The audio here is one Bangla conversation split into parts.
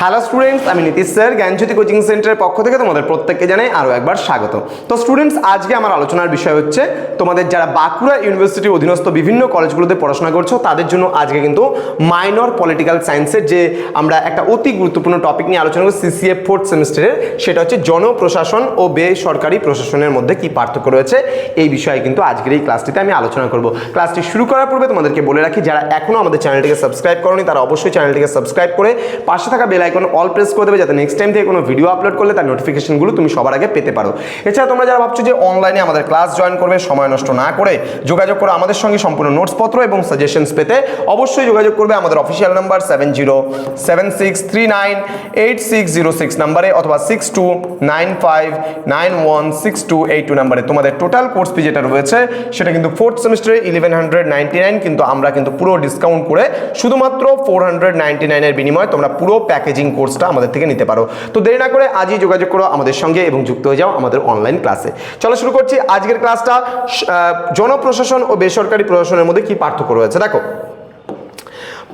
হ্যালো স্টুডেন্টস আমি নীতিশ স্যার, জ্ঞানজ্যোতি কোচিং সেন্টারের পক্ষ থেকে তোমাদের প্রত্যেককে জানাই আরও একবার স্বাগত। তো স্টুডেন্টস আজকে আমার আলোচনার বিষয় হচ্ছে, তোমাদের যারা বাঁকুড়া ইউনিভার্সিটির অধীনস্থ বিভিন্ন কলেজগুলোতে পড়াশোনা করছ, তাদের জন্য আজকে কিন্তু মাইনর পলিটিক্যাল সায়েন্সের যে আমরা একটা অতি গুরুত্বপূর্ণ টপিক নিয়ে আলোচনা করব সিসিএ ফোর্থ সেমিস্টারের সেটা হচ্ছে জনপ্রশাসন ও বেসরকারি প্রশাসনের মধ্যে কি পার্থক্য রয়েছে, এই বিষয়ে কিন্তু আজকের এই ক্লাসটিতে আমি আলোচনা করব। ক্লাসটি শুরু করার পূর্বে তোমাদেরকে বলে রাখি, যারা এখনও আমাদের চ্যানেলটিকে সাবস্ক্রাইব করনি, তারা অবশ্যই চ্যানেলটিকে সাবস্ক্রাইব করে পাশে থাকা আইকন অল প্রেস করে দেবে যাতে নেক্সট টাইম থেকে কোনো ভিডিও আপলোড করলে তার নোটিফিকেশনগুলো তুমি সবার আগে পেতে পারো। এছাড়া তোমরা যারা ভাবছ যে অনলাইনে আমাদের ক্লাস জয়েন করবে, সময় নষ্ট না করে যোগাযোগ করো আমাদের সঙ্গে সম্পূর্ণ নোটসপত্র এবং সাজেশনস পেতে অবশ্যই যোগাযোগ করবে আমাদের official number seven zero seven six three nine eight six zero six নাম্বারে অথবা six two nine five nine one six two eight two নাম্বারে তোমাদের টোটাল কোর্স ফি যেটা রয়েছে, সেটা কিন্তু ফোর্থ সেমিস্টারে ইলেভেন হান্ড্রেড নাইনটি নাইন কিন্তু আমরা কিন্তু পুরো ডিসকাউন্ট করে শুধুমাত্র ফোর হান্ড্রেড নাইনটি নাইনের বিনিময়ে তোমরা পুরো প্যাকেজিং কোর্সটা আমাদের থেকে নিতে পারো। তো দেরি না করে আজই যোগাযোগ করো আমাদের সঙ্গে এবং যুক্ত হয়ে যাও আমাদের অনলাইন ক্লাসে চলো শুরু করছি আজকের ক্লাসটা জনপ্রশাসন ও বেসরকারি প্রশাসনের মধ্যে কি পার্থক্য রয়েছে? দেখো,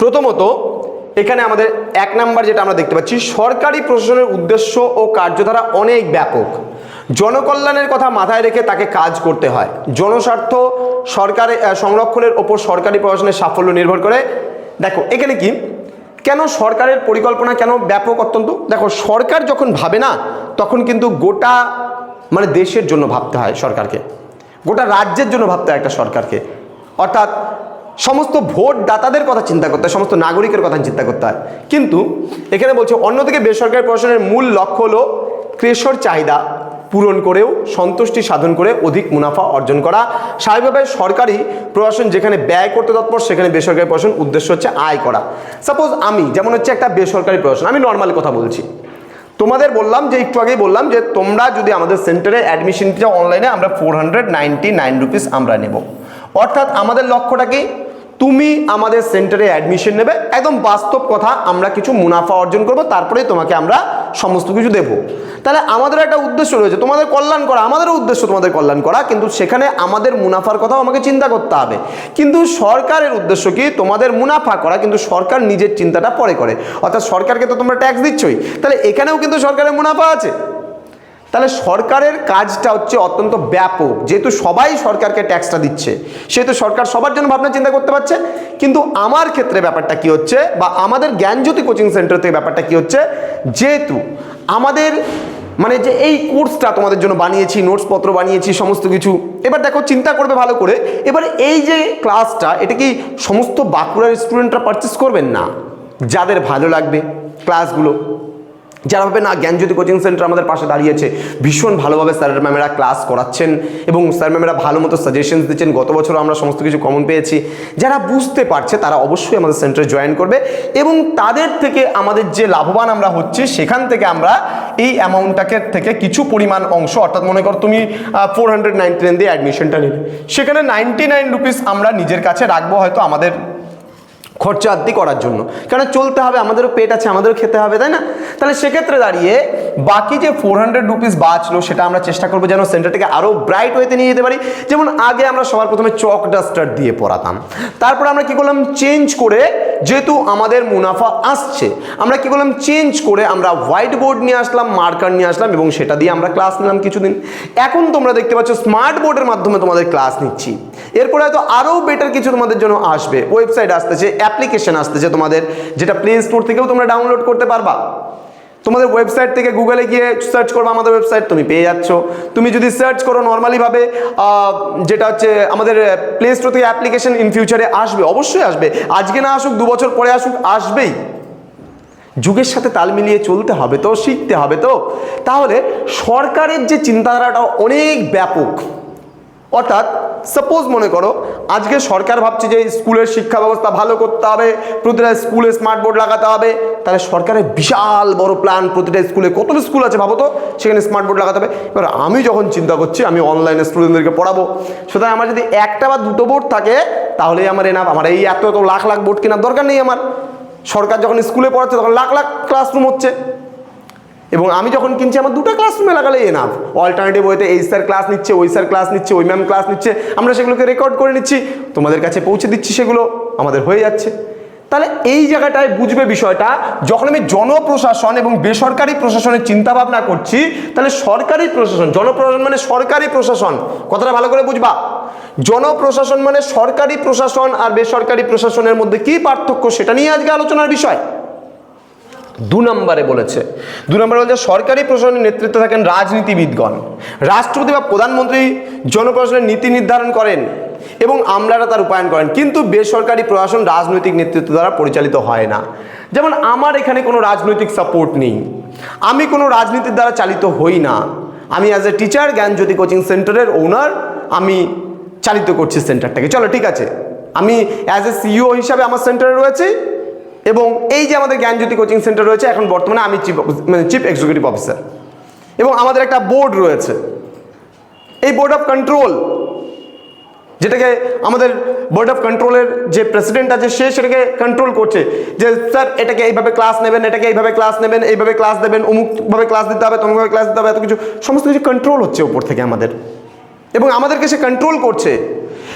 প্রথমত এখানে আমাদের এক নাম্বার যেটা আমরা দেখতে পাচ্ছি, সরকারি প্রশাসনের উদ্দেশ্য ও কার্যধারা অনেক ব্যাপক। জনকল্যাণের কথা মাথায় রেখে তাকে কাজ করতে হয়। জনস্বার্থ সরকারের সংরক্ষণের ওপর সরকারি প্রশাসনের সাফল্য নির্ভর করে। দেখো, এখানে কি? কেন সরকারের পরিকল্পনা কেন ব্যাপক অত্যন্ত? দেখো, সরকার যখন ভাবে না, তখন কিন্তু গোটা মানে দেশের জন্য ভাবতে হয় সরকারকে। গোটা রাজ্যের জন্য ভাবতে হয় একটা সরকারকে। অর্থাৎ সমস্ত ভোট দাতাদের কথা চিন্তা করতে হয়, সমস্ত নাগরিকের কথা চিন্তা করতে হয়। কিন্তু এখানে বলছে, অন্যদিকে বেসরকারি প্রশাসনের মূল লক্ষ্য হলো ক্রেশর চাহিদা। পূরণ করেও, সন্তুষ্টি সাধন করে অধিক মুনাফা অর্জন করা। স্বাভাবিকভাবে সরকারি প্রশাসন যেখানে ব্যয় করতে তৎপর, সেখানে বেসরকারি প্রশাসন উদ্দেশ্য হচ্ছে আয় করা। সাপোজ আমি, যেমন হচ্ছে একটা বেসরকারি প্রশাসন, আমি নর্মাল কথা বলছি। তোমাদের বললাম যে, একটু আগেই বললাম যে, তোমরা যদি আমাদের সেন্টারে অ্যাডমিশন চাও অনলাইনে আমরা four hundred ninety nine rupees আমরা নেব। অর্থাৎ আমাদের লক্ষ্যটা কি? তুমি আমাদের সেন্টারে অ্যাডমিশন নেবে। একদম বাস্তব কথা, আমরা কিছু মুনাফা অর্জন করব, তারপরে তোমাকে আমরা সমস্ত কিছু দেব। তাহলে আমাদের একটা উদ্দেশ্য রয়েছে, তোমাদের কল্যাণ করা, আমাদেরও উদ্দেশ্য তোমাদের কল্যাণ করা, কিন্তু সেখানে আমাদের মুনাফার কথাও আমাকে চিন্তা করতে হবে। কিন্তু সরকারের উদ্দেশ্য কি? তোমাদের মুনাফা করা, কিন্তু সরকার নিজের চিন্তাটা পরে করে। অর্থাৎ সরকারকে তো তোমরা ট্যাক্স দিচ্ছই। তাহলে এখানেও কিন্তু সরকারের মুনাফা আছে। তাহলে সরকারের কাজটা হচ্ছে অত্যন্ত ব্যাপক। যেহেতু সবাই সরকারকে ট্যাক্সটা দিচ্ছে, সেহেতু সরকার সবার জন্য ভাবনা চিন্তা করতে পারছে। কিন্তু আমার ক্ষেত্রে ব্যাপারটা কি হচ্ছে বা আমাদের জ্ঞানজ্যোতি কোচিং সেন্টার থেকে ব্যাপারটা কি হচ্ছে? যেহেতু আমাদের মানে যে এই কোর্সটা তোমাদের জন্য বানিয়েছি নোটসপত্র বানিয়েছি, সমস্ত কিছু, এবার দেখো চিন্তা করবে ভালো করে, এবার এই যে ক্লাসটা এটা কি সমস্ত বাঁকুড়ার স্টুডেন্টরা পারচেস করবেন না? যাদের ভালো লাগবে ক্লাসগুলো যারা ভাবে না জ্ঞানজ্যোতি কোচিং সেন্টার আমাদের পাশে দাঁড়িয়েছে, ভীষণ ভালোভাবে স্যার ম্যামেরা ক্লাস করাচ্ছেন এবং স্যার ম্যামেরা ভালো মতো সাজেশনস দিচ্ছেন। গত বছর আমরা সমস্ত কিছু কমন পেয়েছি। যারা বুঝতে পারছে, তারা অবশ্যই আমাদের সেন্টারে জয়েন করবে এবং তাদের থেকে আমাদের যে লাভবান আমরা হচ্ছি, সেখান থেকে আমরা এই অ্যামাউন্টটাকে থেকে কিছু পরিমাণ অংশ, অর্থাৎ মনে করো তুমি ফোর হান্ড্রেড নাইনটি নাইন দিয়ে অ্যাডমিশনটা নিলে। সেখানে নাইনটি নাইন রুপিস আমরা নিজের কাছে রাখব, হয়তো আমাদের খরচা আদি করার জন্য। কারণ চলতে হবে, আমাদেরও পেট আছে, আমাদেরও খেতে হবে, তাই না? তাহলে সেক্ষেত্রে দাঁড়িয়ে বাকি যে ফোর হান্ড্রেড রুপিস বাঁচলো, সেটা আমরা চেষ্টা করব যেন সেন্টারটাকে আরও ব্রাইট ওয়েতে নিয়ে যেতে পারি। যেমন আগে আমরা সবার প্রথমে চক ডাস্টার দিয়ে পড়াতাম তারপরে আমরা কি করলাম? চেঞ্জ করে যেহেতু আমাদের মুনাফা আসছে, আমরা কি করলাম চেঞ্জ করে আমরা হোয়াইট বোর্ড নিয়ে আসলাম মার্কার নিয়ে আসলাম এবং সেটা দিয়ে আমরা ক্লাস নিলাম কিছুদিন। এখন তোমরা দেখতে পাচ্ছ স্মার্ট বোর্ডের মাধ্যমে তোমাদের ক্লাস নিচ্ছি। এরপরে হয়তো আরও বেটার কিছু তোমাদের জন্য আসবে। ওয়েবসাইট আসতেছে অ্যাপ্লিকেশন আসতেছে তোমাদের, যেটা প্লে স্টোর থেকেও তোমরা ডাউনলোড করতে পারবা। তোমাদের ওয়েবসাইট থেকে গুগলে গিয়ে সার্চ করব, আমাদের ওয়েবসাইট তুমি পেয়ে যাচ্ছ। তুমি যদি সার্চ করো নর্মালিভাবে যেটা হচ্ছে আমাদের প্লে স্টোর থেকে অ্যাপ্লিকেশন ইন ফিউচারে আসবে, অবশ্যই আসবে। আজকে না আসুক, দু বছর পরে আসুক, আসবেই। যুগের সাথে তাল মিলিয়ে চলতে হবে তো, শিখতে হবে তো। তাহলে সরকারের যে চিন্তাধারাটা অনেক ব্যাপক। অর্থাৎ সাপোজ মনে করো, আজকে সরকার ভাবছে যে স্কুলের শিক্ষা ব্যবস্থা ভালো করতে হবে, প্রতিটা স্কুলে স্মার্ট বোর্ড লাগাতে হবে, তাহলে সরকারের বিশাল বড় প্ল্যান প্রতিটা স্কুলে, কত স্কুল আছে ভাবো তো, সেখানে স্মার্ট বোর্ড লাগাতে হবে। এবার আমি যখন চিন্তা করছি, আমি অনলাইনে স্টুডেন্টদেরকে পড়াবো। সুতরাং আমার যদি একটা বা দুটো বোর্ড থাকে, তাহলেই আমার এনাফ আমার এই এত এত লাখ লাখ বোর্ড কেনার দরকার নেই আমার। সরকার যখন স্কুলে পড়াচ্ছে, তখন লাখ লাখ ক্লাসরুম হচ্ছে। এবং আমি যখন কিনছি, আমার দুটো ক্লাসরুমে লাগালে এনাফ অল্টারনেটিভ ওয়েতে এই স্যার ক্লাস নিচ্ছে, ওই স্যার ক্লাস নিচ্ছে, ওই ম্যাম ক্লাস নিচ্ছে। আমরা সেগুলোকে রেকর্ড করে নিচ্ছি। তোমাদের কাছে পৌঁছে দিচ্ছি সেগুলো, আমাদের হয়ে যাচ্ছে। তাহলে এই জায়গাটায় বুঝবে বিষয়টা, যখন আমি জনপ্রশাসন এবং বেসরকারি প্রশাসনের চিন্তা ভাবনা করছি, তাহলে সরকারি প্রশাসন, জনপ্রশাসন মানে সরকারি প্রশাসন, কথাটা ভালো করে বুঝবা। জনপ্রশাসন মানে সরকারি প্রশাসন আর বেসরকারি প্রশাসনের মধ্যে কি পার্থক্য সেটা নিয়ে আজকে আলোচনার বিষয়। দু নম্বরে বলেছে। দু নম্বরে বলছে, সরকারি প্রশাসনের নেতৃত্বে থাকেন রাজনীতিবিদগণ। রাষ্ট্রপতি বা প্রধানমন্ত্রী জনপ্রশাসনের নীতি নির্ধারণ করেন এবং আমলারা তার রূপায়ণ করেন। কিন্তু বেসরকারি প্রশাসন রাজনৈতিক নেতৃত্ব দ্বারা পরিচালিত হয় না। যেমন, আমার এখানে কোনো রাজনৈতিক সাপোর্ট নেই। আমি কোনো রাজনীতির দ্বারা চালিত হই না। আমি as a teacher Gyanjyoti coaching সেন্টারের ওনার আমি চালিত করছি সেন্টারটাকে চলো, ঠিক আছে। আমি অ্যাজ এ সিইও হিসাবে আমার সেন্টারে রয়েছি। এবং এই যে আমাদের জ্ঞানজ্যোতি কোচিং সেন্টার রয়েছে, এখন বর্তমানে আমি চিফ মানে চিফ এক্সিকিউটিভ অফিসার এবং আমাদের একটা বোর্ড রয়েছে। এই বোর্ড অফ কন্ট্রোল যেটাকে আমাদের বোর্ড অফ কন্ট্রোলের যে প্রেসিডেন্ট আছে, সে সেটাকে কন্ট্রোল করছে। যে, স্যার, এটাকে এইভাবে ক্লাস নেবেন, এটাকে এইভাবে ক্লাস নেবেন, এইভাবে ক্লাস দেবেন, অমুকভাবে ক্লাস দিতে হবে, তমুকভাবে ক্লাস দিতে হবে, এত কিছু। সমস্ত কিছু কন্ট্রোল হচ্ছে ওপর থেকে আমাদের। এবং আমাদেরকে সে কন্ট্রোল করছে।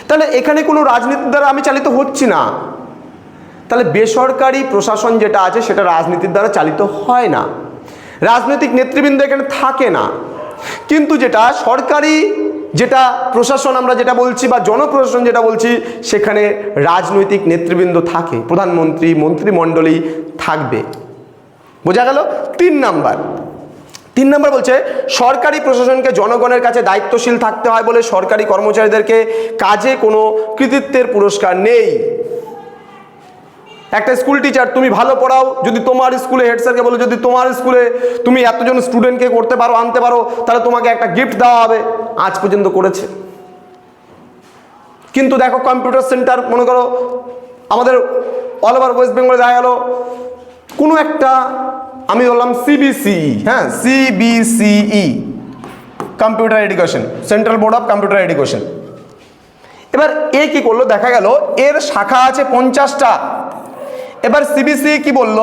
তাহলে এখানে কোনো রাজনীতির দ্বারা আমি চালিত হচ্ছি না। তাহলে বেসরকারি প্রশাসন যেটা আছে সেটা রাজনীতির দ্বারা চালিত হয় না। রাজনৈতিক নেতৃবৃন্দ এখানে থাকে না। কিন্তু যেটা সরকারি যেটা প্রশাসন আমরা যেটা বলছি বা জনপ্রশাসন যেটা বলছি, সেখানে রাজনৈতিক নেতৃবৃন্দ থাকে, প্রধানমন্ত্রী, মন্ত্রিমণ্ডলী থাকবে। বোঝা গেল? তিন নাম্বার। তিন নম্বর বলছে, সরকারি প্রশাসনকে জনগণের কাছে দায়িত্বশীল থাকতে হয় বলে সরকারি কর্মচারীদেরকে কাজে কোনো কৃতিত্বের পুরস্কার নেই। একটা স্কুল টিচার তুমি ভালো পড়াও, যদি তোমার স্কুলে হেড স্যারকে বলো, যদি তোমার স্কুলে তুমি এতজন স্টুডেন্টকে করতে পারো, আনতে পারো, তাহলে তোমাকে একটা গিফট দেওয়া হবে। আজ পর্যন্ত করেছে। কিন্তু দেখো কম্পিউটার সেন্টার মনে করো, আমাদের অল ওভার ওয়েস্ট বেঙ্গলে দেখা গেলো, কোনো একটা, আমি বললাম সিবিসিই হ্যাঁ CBCE computer education central board of computer education এবার এ কি করল, দেখা গেল, এর শাখা আছে পঞ্চাশটা। এবার সিবিসি কি বলল?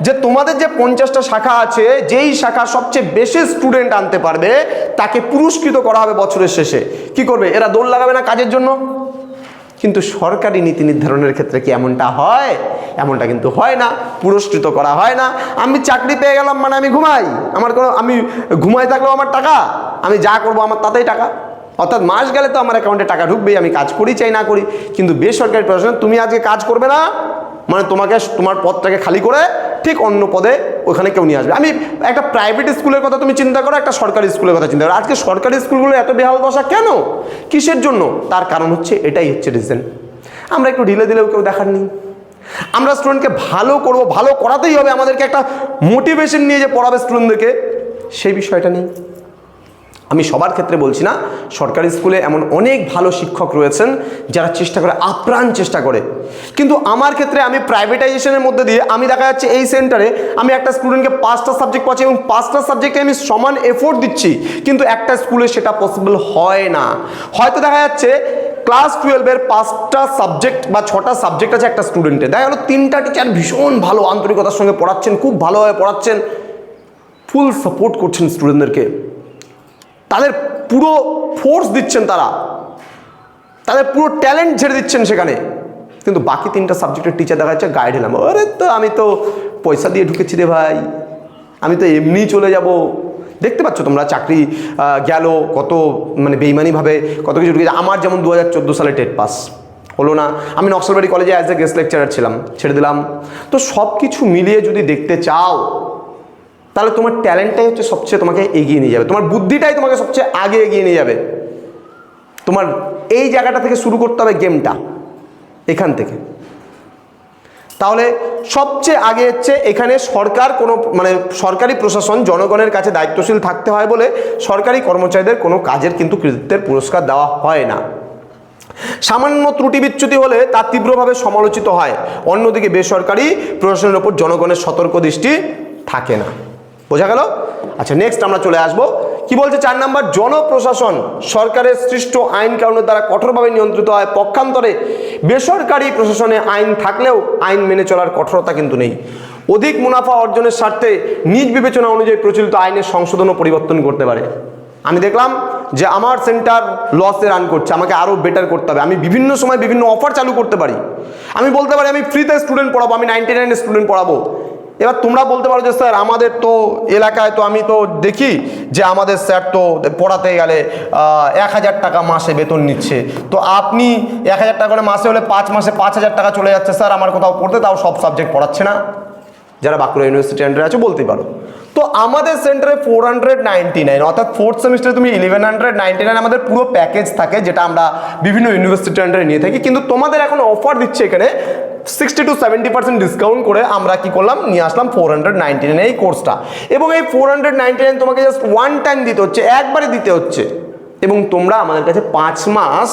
যে তোমাদের যে পঞ্চাশটা শাখা আছে, যেই শাখা সবচেয়ে বেশি স্টুডেন্ট আনতে পারবে, তাকে পুরস্কৃত করা হবে বছরের শেষে। কি করবে? এরা দৌড় লাগাবে না কাজের জন্য? কিন্তু সরকারি নীতি নির্ধারণের ক্ষেত্রে কি এমনটা হয়? এমনটা কিন্তু হয় না। পুরস্কৃত করা হয় না। আমি চাকরি পেয়ে গেলাম মানে আমি ঘুমাই। আমার কোনো, আমি ঘুমাই থাকলেও আমার টাকা। আমি যা করব আমার তাতেই টাকা। অর্থাৎ মাস গেলে তো আমার অ্যাকাউন্টে টাকা ঢুকবেই। আমি কাজ করি চাই না করি। কিন্তু বেসরকারি প্রশাসন তুমি আজকে কাজ করবে না? মানে তোমাকে, তোমার পদটাকে খালি করে ঠিক অন্য পদে ওখানে কেউ নিয়ে আসবে। আমি একটা প্রাইভেট স্কুলের কথা তুমি চিন্তা করো, একটা সরকারি স্কুলের কথা চিন্তা করো। আজকে সরকারি স্কুলগুলো এত বেহাল দশা কেন? কিসের জন্য? তার কারণ হচ্ছে এটাই হচ্ছে রিজন আমরা একটু ঢিলে দিলেও কেউ দেখার নেই। আমরা স্টুডেন্টকে ভালো করব, ভালো করাতেই হবে। আমাদেরকে একটা মোটিভেশন নিয়ে যে পড়াবে স্টুডেন্টদেরকে সেই বিষয়টা নেই। আমি সবার ক্ষেত্রে বলছি না, সরকারি স্কুলে এমন অনেক ভালো শিক্ষক রয়েছেন যারা চেষ্টা করে, আপ্রাণ চেষ্টা করে। কিন্তু আমার ক্ষেত্রে আমি প্রাইভেটাইজেশনের মধ্যে দিয়ে আমি দেখা যাচ্ছে এই সেন্টারে আমি একটা স্টুডেন্টকে পাঁচটা সাবজেক্ট পাচ্ছি এবং পাঁচটা সাবজেক্টে আমি সমান এফোর্ট দিচ্ছি, কিন্তু একটা স্কুলে সেটা পসিবল হয় না। হয়তো দেখা যাচ্ছে ক্লাস টুয়েলভের পাঁচটা সাবজেক্ট বা ছটা সাবজেক্ট আছে একটা স্টুডেন্টের দেখা গেলো তিনটা টিচার ভীষণ ভালো আন্তরিকতার সঙ্গে পড়াচ্ছেন, খুব ভালোভাবে পড়াচ্ছেন ফুল সাপোর্ট করছেন স্টুডেন্টদেরকে তাদের পুরো ফোর্স দিচ্ছেন তারা। তাদের পুরো ট্যালেন্ট ছেড়ে দিচ্ছেন সেখানে। কিন্তু বাকি তিনটা সাবজেক্টের টিচার দেখা যাচ্ছে গাইড হলাম আরে তো আমি তো পয়সা দিয়ে ঢুকেছি রে ভাই। আমি তো এমনিই চলে যাব। দেখতে পাচ্ছ তোমরা চাকরি গেল, কত মানে বেইমানিভাবে কত কিছু ঢুকেছে। আমার যেমন দু হাজার চোদ্দ সালে টেট পাস। হলো না। আমি নকশালবাড়ি কলেজে অ্যাজ এ গেস্ট লেকচারার ছিলাম, ছেড়ে দিলাম। তো সব কিছু মিলিয়ে যদি দেখতে চাও তাহলে তোমার ট্যালেন্টটাই হচ্ছে সবচেয়ে তোমাকে এগিয়ে নিয়ে যাবে। তোমার বুদ্ধিটাই তোমাকে সবচেয়ে আগে এগিয়ে নিয়ে যাবে। তোমার এই জায়গাটা থেকে শুরু করতে হবে গেমটা এখান থেকে। তাহলে সবচেয়ে আগে হচ্ছে এখানে সরকার কোনো মানে সরকারি প্রশাসন, জনগণের কাছে দায়িত্বশীল থাকতে হয় বলে সরকারি কর্মচারীদের কোনো কাজের কিন্তু কৃতিত্বের পুরস্কার দেওয়া হয় না। সামান্য ত্রুটি বিচ্যুতি হলে তা তীব্রভাবে সমালোচিত হয়। অন্যদিকে বেসরকারি প্রশাসনের ওপর জনগণের সতর্ক দৃষ্টি থাকে না। বোঝা গেল? আচ্ছা নেক্সট আমরা চলে আসব। কি বলছে চার নাম্বার? জনপ্রশাসন সরকারের সৃষ্ট আইন কারণের দ্বারা কঠোরভাবে নিয়ন্ত্রিত হয়। পক্ষান্তরে বেসরকারি প্রশাসনে আইন থাকলেও আইন মেনে চলার কঠোরতা কিন্তু নেই। অধিক মুনাফা অর্জনের স্বার্থে নিজ বিবেচনা অনুযায়ী প্রচলিত আইনের সংশোধন ও পরিবর্তন করতে পারে। আমি দেখলাম যে আমার সেন্টার লসে রান করছে। আমাকে আরও বেটার করতে হবে। আমি বিভিন্ন সময় বিভিন্ন অফার চালু করতে পারি। আমি বলতে পারি, আমি ফ্রিতে স্টুডেন্ট পড়াবো, আমি নাইনটি নাইনের স্টুডেন্ট পড়াবো। এবার তোমরা বলতে পারো যে, স্যার, আমাদের তো এলাকায় তো আমি তো দেখি যে আমাদের স্যার তো পড়াতে গেলে এক হাজার টাকা মাসে বেতন নিচ্ছে। তো আপনি এক হাজার টাকা করে মাসে হলে পাঁচ মাসে পাঁচ হাজার টাকা চলে যাচ্ছে। স্যার, আমার কোথাও পড়তে তাও সব সাবজেক্ট পড়াচ্ছে না। যারা বাঁকুড়া ইউনিভার্সিটি আন্ডারে আছে, বলতেই পারো। তো আমাদের সেন্টারে ফোর হান্ড্রেড নাইনটি নাইন অর্থাৎ ফোর্থ সেমিস্টারে তুমি ইলেভেন হান্ড্রেড নাইনটি নাইন আমাদের পুরো প্যাকেজ থাকে, যেটা আমরা বিভিন্ন ইউনিভার্সিটি আন্ডারে নিয়ে থাকি। কিন্তু তোমাদের এখন অফার দিচ্ছে এখানে sixty two seventy percent discount করে আমরা কি করলাম? নিয়ে আসলাম ফোর হান্ড্রেড নাইনটি নাইন এই কোর্সটা এবং এই ফোর হান্ড্রেড নাইনটি নাইন তোমাকে জাস্ট ওয়ান টাইম দিতে হচ্ছে, একবারে দিতে হচ্ছে। এবং তোমরা আমাদের কাছে পাঁচ মাস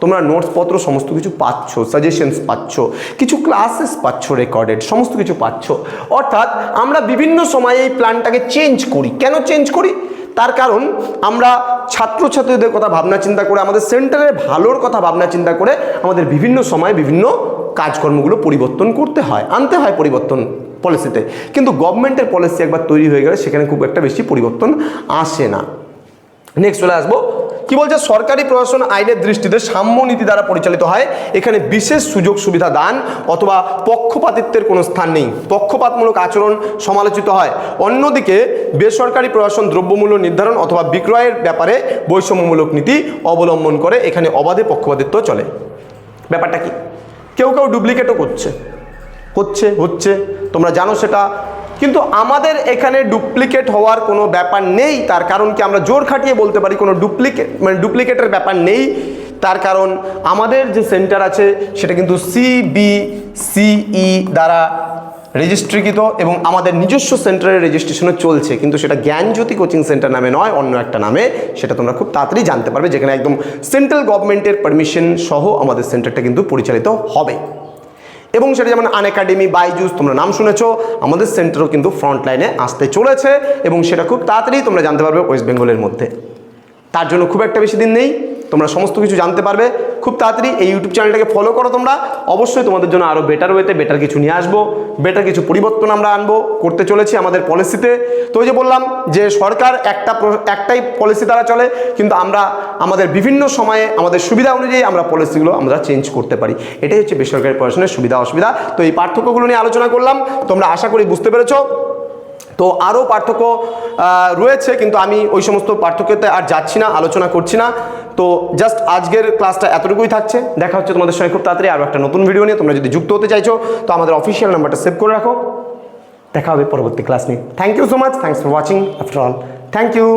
তোমরা নোটসপত্র সমস্ত কিছু পাচ্ছ সাজেশনস পাচ্ছ, কিছু ক্লাসেস পাচ্ছ রেকর্ডেড সমস্ত কিছু পাচ্ছ। অর্থাৎ আমরা বিভিন্ন সময়ে এই প্ল্যানটাকে চেঞ্জ করি। কেন চেঞ্জ করি? তার কারণ আমরা ছাত্রছাত্রীদের কথা ভাবনা চিন্তা করে, আমাদের সেন্টারের ভালোর কথা ভাবনা চিন্তা করে আমাদের বিভিন্ন সময়ে বিভিন্ন কাজকর্মগুলো পরিবর্তন করতে হয়, আনতে হয় পরিবর্তন পলিসিতে কিন্তু গভর্নমেন্টের পলিসি একবার তৈরি হয়ে গেলে সেখানে খুব একটা বেশি পরিবর্তন আসে না। নেক্সট চলে আসব। কি বলছে? সরকারি প্রশাসন আইনের দৃষ্টিতে সাম্য নীতি দ্বারা পরিচালিত হয়। এখানে বিশেষ সুযোগ সুবিধা দান অথবা পক্ষপাতিত্বের কোনো স্থান নেই। পক্ষপাতমূলক আচরণ সমালোচিত হয়। অন্যদিকে বেসরকারি প্রশাসন দ্রব্যমূল্য নির্ধারণ অথবা বিক্রয়ের ব্যাপারে বৈষম্যমূলক নীতি অবলম্বন করে। এখানে অবাধে পক্ষপাতিত্ব চলে। ব্যাপারটা কি? কেউ কেউ ডুপ্লিকেটও করছে। হচ্ছে হচ্ছে, তোমরা জানো সেটা। কিন্তু আমাদের এখানে ডুপ্লিকেট হওয়ার কোনো ব্যাপার নেই। তার কারণ কি আমরা জোর খাটিয়ে বলতে পারি, কোনো ডুপ্লিকেট মানে ডুপ্লিকেটের ব্যাপার নেই। তার কারণ আমাদের যে সেন্টার আছে, সেটা কিন্তু সিবিসিই দ্বারা রেজিস্ট্রিকৃত এবং আমাদের নিজস্ব সেন্টারের রেজিস্ট্রেশনও চলছে, কিন্তু সেটা জ্ঞানজ্যোতি কোচিং সেন্টার নামে নয়, অন্য একটা নামে। সেটা তোমরা খুব তাড়াতাড়ি জানতে পারবে, যেখানে একদম সেন্ট্রাল গভর্নমেন্টের পারমিশন সহ আমাদের সেন্টারটা কিন্তু পরিচালিত হবে। এবং সেটা যেমন আন একাডেমি বাইজুস, তোমরা নাম শুনেছো, আমাদের সেন্টারও কিন্তু ফ্রন্ট লাইনে আসতে চলেছে, এবং সেটা খুব তাড়াতাড়ি তোমরা জানতে পারবে ওয়েস্ট বেঙ্গলের মধ্যে। তার জন্য খুব একটা বেশি দিন নেই। তোমরা সমস্ত কিছু জানতে পারবে। খুব তাড়াতাড়ি এই ইউটিউব চ্যানেলটাকে ফলো করো তোমরা। অবশ্যই তোমাদের জন্য আরও বেটার ওয়েতে বেটার কিছু নিয়ে আসব। বেটার কিছু পরিবর্তন আমরা আনব, করতে চলেছি আমাদের পলিসিতে তো। ওই যে বললাম যে সরকার একটা একটাই পলিসি দ্বারা চলে, কিন্তু আমরা আমাদের বিভিন্ন সময়ে আমাদের সুবিধা অনুযায়ী আমরা পলিসিগুলো আমরা চেঞ্জ করতে পারি। এটাই হচ্ছে বেসরকারি পড়াশোনার সুবিধা অসুবিধা। তো এই পার্থক্যগুলো নিয়ে আলোচনা করলাম। তোমরা আশা করি বুঝতে পেরেছ। তো আরও পার্থক্য রয়েছে, কিন্তু আমি ওই সমস্ত পার্থক্যতে আর যাচ্ছি না, আলোচনা করছি না। তো জাস্ট আজকের ক্লাসটা এতটুকুই থাকছে। দেখা হচ্ছে তোমাদের সঙ্গে খুব তাড়াতাড়ি আরও একটা নতুন ভিডিও নিয়ে। তোমরা যদি যুক্ত হতে চাইছো, তো আমাদের অফিসিয়াল নাম্বারটা সেভ করে রাখো। দেখা হবে পরবর্তী ক্লাস নিয়ে। Thank you so much thanks for watching after all thank you